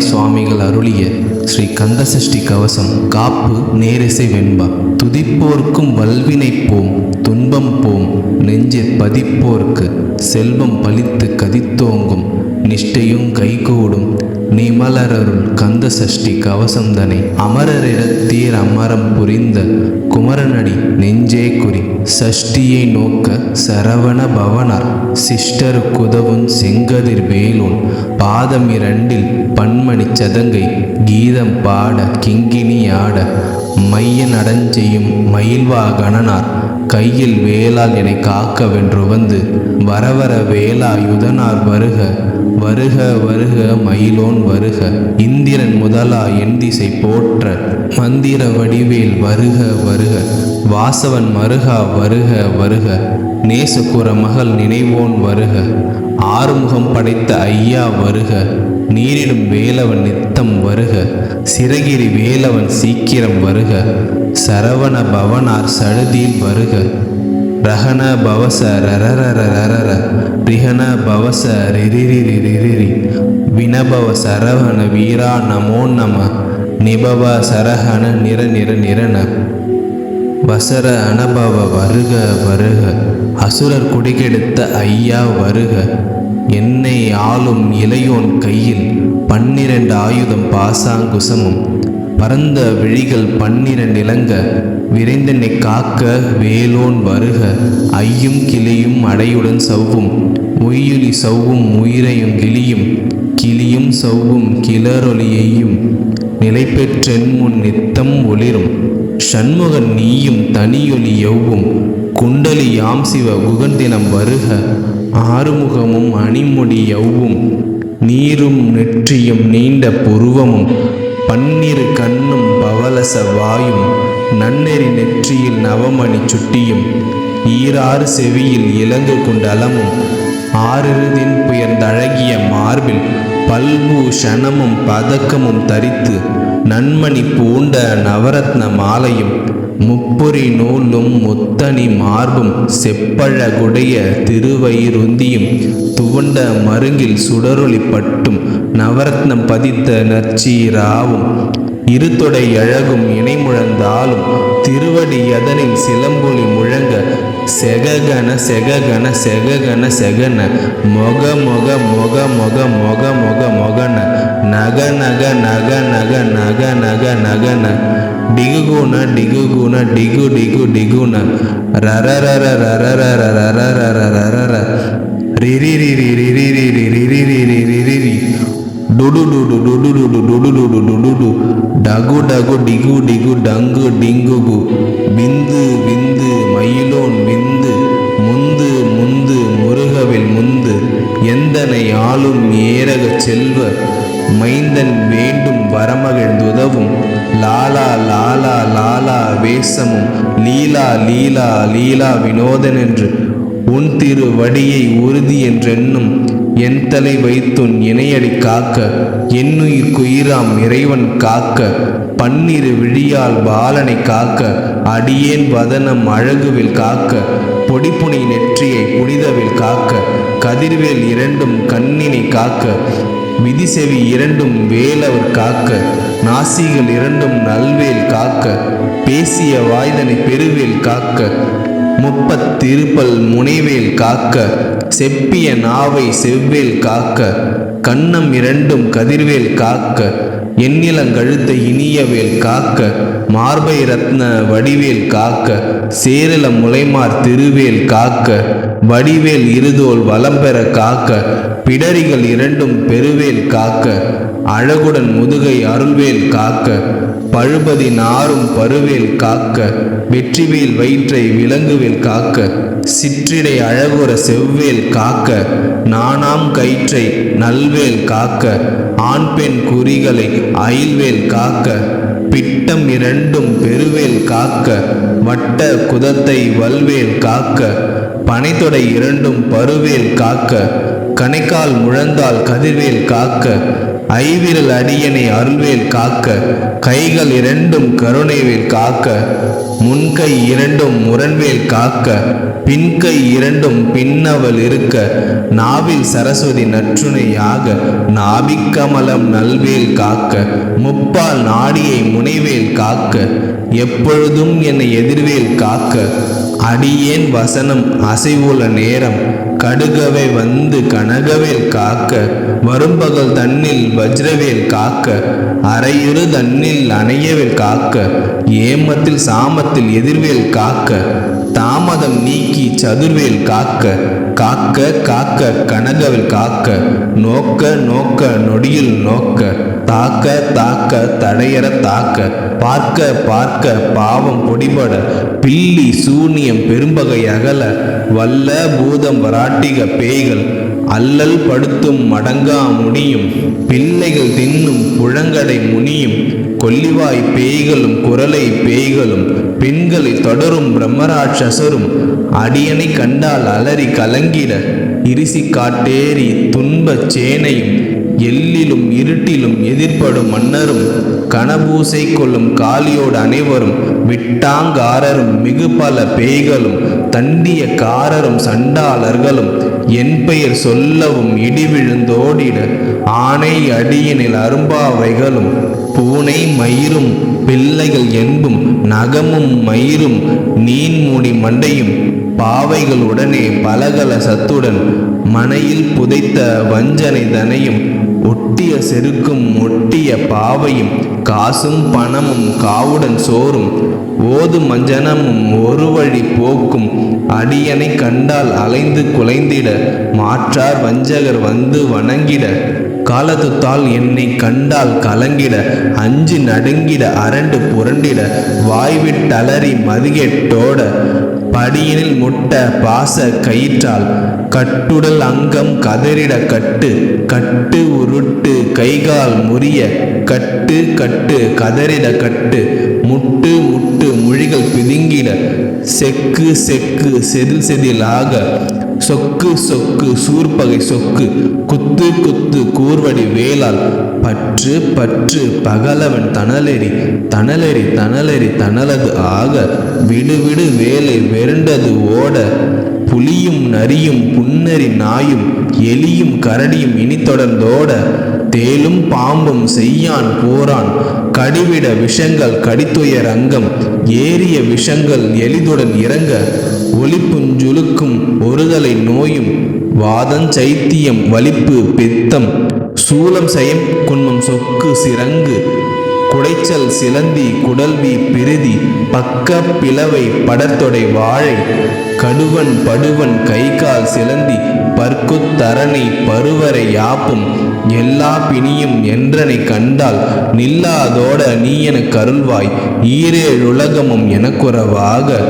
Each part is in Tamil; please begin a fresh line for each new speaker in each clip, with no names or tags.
சுவாமிகள் அருளிய ஸ்ரீ கந்தசஷ்டி கவசம் காப்பு நேரிசை வெண்பா. துதிப்போர்க்கும் வல்வினை போம் துன்பம் போம் நெஞ்சை பதிப்போர்க்கு செல்வம் பலித்து கதித்தோங்கும் நிஷ்டையும் கைகூடும் நிமலரருள் கந்த சஷ்டி கவசந்தனை அமரரிடத்தீர் அமரம் புரிந்த குமரனடி நெஞ்சே குறி சஷ்டியை நோக்க சரவண பவனார் சிஷ்டரு குதவும் செங்கதிர் வேலோன் பாதம் இரண்டில் பன்மணி சதங்கை கீதம் பாட கிங்கினி ஆட மைய நடஞ்செய்யும் மயில்வா கணனார் கையில் வேளால் என்னை காக்க வென்று வந்து வரவர வேளா யுதனார் வருக வருக வருக மயிலோன் வருக. இந்திரன் முதலா என் திசை போற்ற மந்திர வடிவேல் வருக வருக. வாசவன் மருகா வருக வருக. நேசகுர மகள் நினைவோன் வருக. ஆறுமுகம் படைத்த ஐயா வருக. நீரிடும் வேலவன் நித்தம் வருக சிறகிரி வேலவன் சீக்கிரம் வருக சரவண பவனார் சழுதியில் வருக ரஹன பவச ரரரரரர ரிஹன பவச ரிரிரிரிரிரி வினபவ சரவண வீரா நமோ நம நிபவ சரஹன நிர நிர நிரன வசர அனபவ வருக வருக அசுரர் குடிகெடுத்த ஐயா வருக. என்னை ஆளும் இளையோன் கையில் பன்னிரண்டு ஆயுதம் பாசாங்குசமும் பரந்த விழிகள் பன்னிரண்டு இளங்க விரைந்தென்னை காக்க வேலோன் வருக ஐயும் கிளியும் அடையுடன் சவ்வும் மொய்யுலி சவ்வும் உயிரையும் கிளியும் கிளியும் சவ்வும் கிளரொலியையும் நிலைபெற்றென் முன் நித்தம் ஒளிரும் சண்முகன் நீயும் தனியொலி எவ்வும் குண்டலி யாம் சிவ உகந்தினம் வருக ஆறுமுகமும் அணிமுடி யவ்வும் நீரும் நெற்றியும் நீண்ட புருவமும் பன்னிரு கண்ணும் பவலச வாயும் நன்னெறி நெற்றியில் நவமணி சுட்டியும் ஈராறு செவியில் இலங்கு குண்டலமும் ஆறிருதின் புயர்ந்தழகிய மார்பில் பல்பூஷணமும் பதக்கமும் தரித்து நன்மணி பூண்ட நவரத்ன மாலையும் முப்பொறி நூலும் முத்தனி மார்பும் செப்பழகுடைய திருவயிருந்தியும் துவண்ட மருங்கில் சுடரொளி பட்டும் நவரத்னம் பதித்த நச்சீராவும் இருதொடை அழகும் இணைமுழந்தாலும் திருவடி யதனில் சிலம்பொலி முழங்க செககன செககன செககன செகன மொக மொக மொக மொக மொக மொக மொகன நக நக நக நக நக நக நகன டிகுகுண டிகுகுன டிகு டிகு டிகுன. ரரரர ரரரர ரர ரர ரிரி ரிரி ரிரி ரிரி ரிரி ரிரி ரிரி ரி டுடு டுடு டுடு டுடு டுடு டுடு டுடு டு டகு டகு டிகு டிகு டங்கு டிங்குகு விந்து விந்து மயிலோன் விந்து முந்து முந்து முருகவில் முந்து எந்தனை ஆளும் ஏரக செல்வ மைந்தன் வேண்டும் வரமகிழ்ந்துதவும் லாலா லாலா லாலா வேஷமும் லீலா லீலா லீலா வினோதன் என்று உன் திரு வடியை உறுதி என்றென்னும் என் தலை வைத்துன் இணையடி காக்க என்னுயிர் குயிராம் இறைவன் காக்க பன்னிரு விழியால் பாலனை காக்க அடியேன் வதனம் அழகுவில் காக்க பொடிப்புனை நெற்றியை புனிதவில் காக்க கதிர்வேல் இரண்டும் கண்ணினை காக்க விதிசெவி இரண்டும் வேலவர் காக்க நாசிகள் இரண்டும் நல்வேல் காக்க பேசிய வாய்தனை பெருவேல் காக்க முப்பத்திருப்பல் முனைவேல் காக்க செப்பிய நாவை செவ்வேல் காக்க கண்ணம் இரண்டும் கதிர்வேல் காக்க எண்ணிலங்கழுத்த இனியவேல் காக்க மார்பை ரத்ன வடிவேல் காக்க சேரல முலைமார் திருவேல் காக்க வடிவேல் இருதோல் வலம்பெற காக்க பிடரிகள் இரண்டும் பெருவேல் காக்க அழகுடன் முதுகை அருள்வேல் காக்க பழுபதி நாரும் பருவேல் காக்க வெற்றிவேல் வயிற்றை விலங்குவேல் காக்க சிற்றிடை அழகுற செவ்வேல் காக்க நானாம் கயிற்றை நல்வேல் காக்க ஆண் பெண் குறிகளை அயில்வேல் காக்க பிட்டம் இரண்டும் பெருவேல் காக்க வட்ட குதத்தை வல்வேல் காக்க பனைத்தொடை இரண்டும் பருவேல் காக்க கணைக்கால் முழந்தால் கதிர்வேல் காக்க ஐவிரல் அடியனை அருள்வேல் காக்க கைகள் இரண்டும் கருணைவேல் காக்க முன்கை இரண்டும் முரண்வேல் காக்க பின்கை இரண்டும் பின்னவள் இருக்க நாவில் சரஸ்வதி நற்றுணையாக நாபிக்கமலம் நல்வேல் காக்க முப்பால் நாடியை முனைவேல் காக்க எப்பொழுதும் என்னை எதிர்வேல் காக்க அடியேன் வசனம் அசைவுள்ள நேரம் கடுகவை வந்து கனகவேல் காக்க வரும்பகல் தன்னில் வஜ்ரவேல் காக்க அரையுறு தன்னில் அணையவேல் காக்க ஏமத்தில் சாமத்தில் எதிர்வேல் காக்க. தாமதம் நீக்கி சதுர்வேல் காக்க காக்க காக்க கனகவில் காக்க நோக்க நோக்க நொடியில் நோக்க தாக்க தாக்க தடையற தாக்க பார்க்க பார்க்க பாவம் பொடிபட பில்லி சூனியம் பெரும்பகை அகல வல்ல பூதம் வராட்டிக பேய்கள் அல்லல் படுத்தும் மடங்கா முடியும் பிள்ளைகள் தின்னும் புழங்கடை முனியும் கொல்லிவாய் பேய்களும் குரலை பேய்களும் பெண்களை தொடரும் பிரம்மராட்சசரும் அடியனை கண்டால் அலறி கலங்கிட இரிசி காட்டேறி துன்பச் சேனையும் எல்லிலும் இருட்டிலும் எதிர்ப்படும் மன்னரும் கனபூசை கொள்ளும் காளியோடு அனைவரும் விட்டாங்காரரும் மிகு பல பேய்களும் தண்டிய காரரும் சண்டாளர்களும் என் பெயர் சொல்லவும் இடி விழுந்தோடிட ஆனை அடியினில் அரும்பாவைகளும் பூனை மயிரும் பிள்ளைகள் என்பும் நகமும் மயிரும் நீன்மூடி மண்டையும் பாவைகள் உடனே பலகல சத்துடன் மனையில் புதைத்த வஞ்சனை தனையும் ஒட்டிய செருக்கும் ஒட்டிய பாவையும் காசும் பணமும் காவுடன் சோறும் ஓது மஞ்சனமும் ஒரு வழி போக்கும் அடியனை கண்டால் அலைந்து குலைந்திட மாற்றார் வஞ்சகர் வந்து வணங்கிட காலத்துத்தால் என்னை கண்டால் கலங்கிட அஞ்சு நடுங்கிட அரண்டு புரண்டிட வாய்விட்டலறி மதுகெட்டோட படியினில் முட்ட பாச கயிற்றால் கட்டுடல் அங்கம் கதறிட கட்டு கட்டு உருட்டு கைகால் முறிய கட்டு கட்டு கதறிட கட்டு முட்டு முட்டு மொழிகள் பிதுங்கிட செக்கு செக்கு செதில் செதிலாக சொக்கு சொக்கு சூர்பகை சொக்கு குத்து குத்து கூர்வடி வேளால் பற்று பற்று பகலவன் தணலெறி தணலெறி தணலெறி தணலது ஆக விடுவிடு வேலை வெருண்டது ஓட புலியும் நரியும் புன்னரி நாயும் எலியும் கரடியும் இனி தொடர்ந்தோட தேலும் பாம்பும் செய்யான் போரான் கடிவிட விஷங்கள் கடித்துயர் அங்கம் ஏறிய விஷங்கள் எளிதுடன் இறங்க ஒளிப்புஞ்சுலுக்கும் ஒருதலை நோயும் வாதம் சைத்தியம் வலிப்பு பித்தம் சூலம் செயம் குன்மம் சொக்கு சிறங்கு குடைச்சல் சிலந்தி குடல்வி பிரிதி பக்க பிளவை படத்தொடை வாழை கடுவன் படுவன் கைகால் சிலந்தி பற்குத்தரணை பருவரை யாப்பும் எல்லா பிணியும் என்றனை கண்டால் நில்லாதோட நீ எனக் கருள்வாய் ஈரேழுலகமும் எனக்குறவாக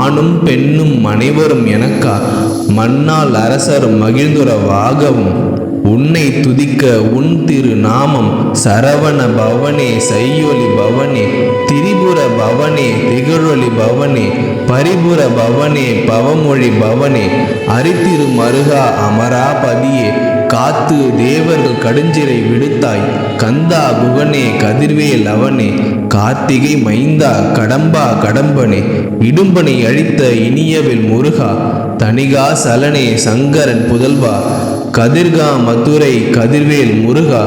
ஆணும் பெண்ணும் அனைவரும் எனக்கா மண்ணால் அரசரும் மகிழ்ந்துறவாகவும். உன்னை துதிக்க உன் திரு நாமம் சரவண பவனே சையொலி பவனே திரிபுர பவனே திகழொலி பவனே பரிபுர பவனே பவமொழி பவனே அரித்திரு மருகா அமராபதியே காத்து தேவர்கள் கடுஞ்சிறை விடுத்தாய் கந்தா குகனே கதிர்வேல் அவனே கார்த்திகை மைந்தா கடம்பா கடம்பனே இடும்பனை அழித்த இனியவில் முருகா தனிகா சலனே சங்கரன் புதல்வா கதிர்கா மதுரை கதிர்வேல் முருகா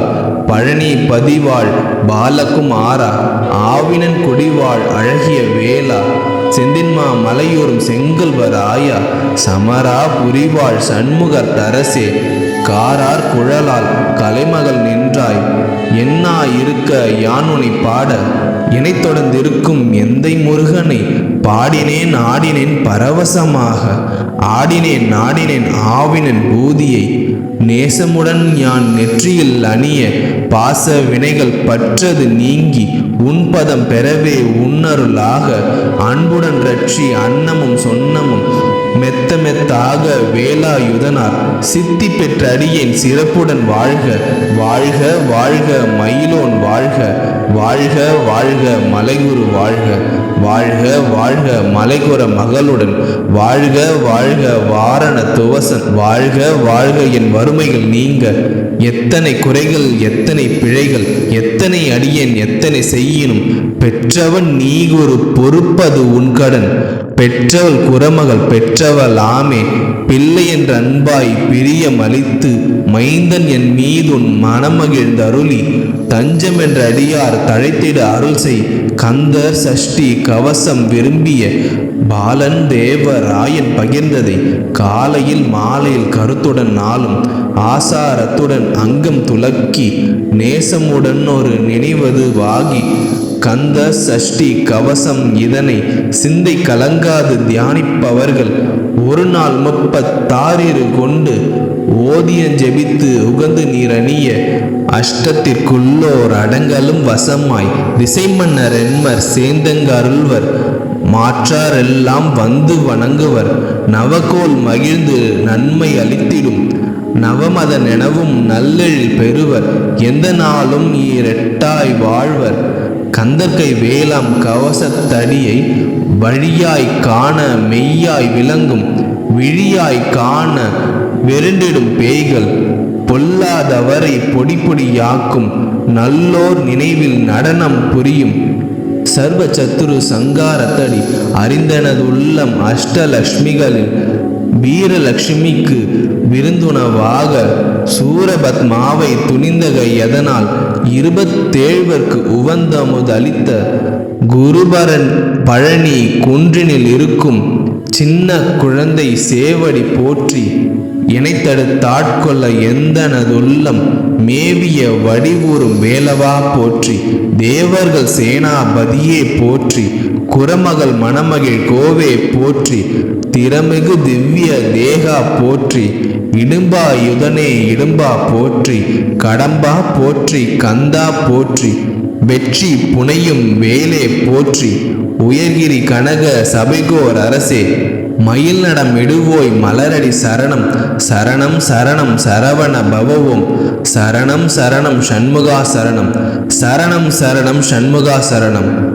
பழனி பதிவாள் பாலக்கும் ஆரா ஆவினன் கொடிவாள் அழகிய வேளா செந்தின்மா மலையூரும் செங்கல்வர் ஆயா சமரா புரிவாள் சண்முகர் தரசே காரார் குழலால் கலைமகள் நின்றாய் என்னா இருக்க யானுனை பாட இணை தொடர்ந்திருக்கும் எந்தை முருகனை பாடினேன் ஆடினேன் பரவசமாக ஆடினேன் நாடினேன் ஆவினன் பூதியை நேசமுடன் யான் நெற்றியில் அணிய பாச வினைகள் பற்றது நீங்கி உன்பதம் பெறவே உன்னருளாக. அன்புடன் ரட்சி அன்னமும் சொன்னமும் மெத்த மெத்தாக வேலாயுதனார். சித்தி பெற்ற அடியேன் சிறப்புடன் வாழ்க வாழ்க வாழ்க மயிலோன் வாழ்க வாழ்க வாழ்க மலைகுரு வாழ்க. வாழ்க வாழ்க மலைகுர மகளுடன். வாழ்க வாழ்க வாரண துவசன். வாழ்க வாழ்க என் வறுமைகள் நீங்க. எத்தனை குறைகள் எத்தனை பிழைகள் எத்தனை அடியேன் எத்தனை செய்யினும். பெற்றவன் நீ ஒரு பொறுப்பது உன் கடன். பெற்றவள் குரமகள் பெற்றவள் ஆமே. பிள்ளை என்ற அன்பாய் பிரியம் அளித்து மைந்தன் என் மீதுன் மனமகிழ்ந்த அருளி. தஞ்சம் என்ற அடியார் தழைத்திட அருள் செய். கந்தர் சஷ்டி கவசம் விரும்பிய பாலன் தேவராயன் பகிர்ந்ததை காலையில் மாலையில் கருத்துடன் நாளும் ஆசாரத்துடன் அங்கம் துலக்கி நேசமுடன் ஒரு நினைவது வாகி கந்த சஷ்டி கவசம் இதனை சிந்தை கலங்காது தியானிப்பவர்கள் ஒரு நாள் முப்பத்தாறிரு கொண்டு ஓதியம் ஜெபித்து உகந்து நீரணிய அஷ்டத்திற்குள்ளோர் அடங்கலும் வசமாய் திசை மன்னர் என்மர் சேந்தங்க அருள்வர் மாற்றாரெல்லாம் வந்து வணங்குவர். நவகோல் மகிழ்ந்து நன்மை அளித்திடும். நவமத நெனவும் நல்லெழில் பெறுவர். எந்த நாளும் ஈரெட்டாய் வாழ்வர். கந்தர்கை வேளாம் கவசத்தடியை வழியாய் காண மெய்யாய் விளங்கும். விழியாய் காண வெருண்டிடும் பேய்கள். பொல்லாதவரை பொடி பொடியாக்கும். நல்லோர் நினைவில் நடனம் புரியும். சர்வ சத்துரு சங்காரத்தடி அறிந்தனது உள்ளம் அஷ்டலக்ஷ்மிகளில் வீரலட்சுமிக்கு விருந்துணவாக சூரபத்மாவை துணிந்தகை எதனால் இருபத்தேழ்வர்க்கு உவந்தமுதளித்த குருபரன் பழனி குன்றினில் இருக்கும் சின்ன குழந்தை சேவடி போற்றி இணைத்தடுத்தாட்கொள்ள எந்தனதுள்ளம்? மேவிய வடிவூறும் வேலவா போற்றி. தேவர்கள் சேனாபதியே போற்றி. குரமகள் மணமகிழ் கோவே போற்றி. திறமிகு திவ்ய தேகா போற்றி. இடும்பா யுதனே இடும்பா போற்றி. கடம்பா போற்றி கந்தா போற்றி. வெற்றி புனையும் வேலே போற்றி. உயர்கிரி கனக சபைகோர் அரசே மயில் நடம் இடுவோய் மலரடி சரணம். சரணம் சரணம் சரவண பவவும். சரணம் சரணம் சண்முகா சரணம். சரணம் சரணம் சண்முகா சரணம்.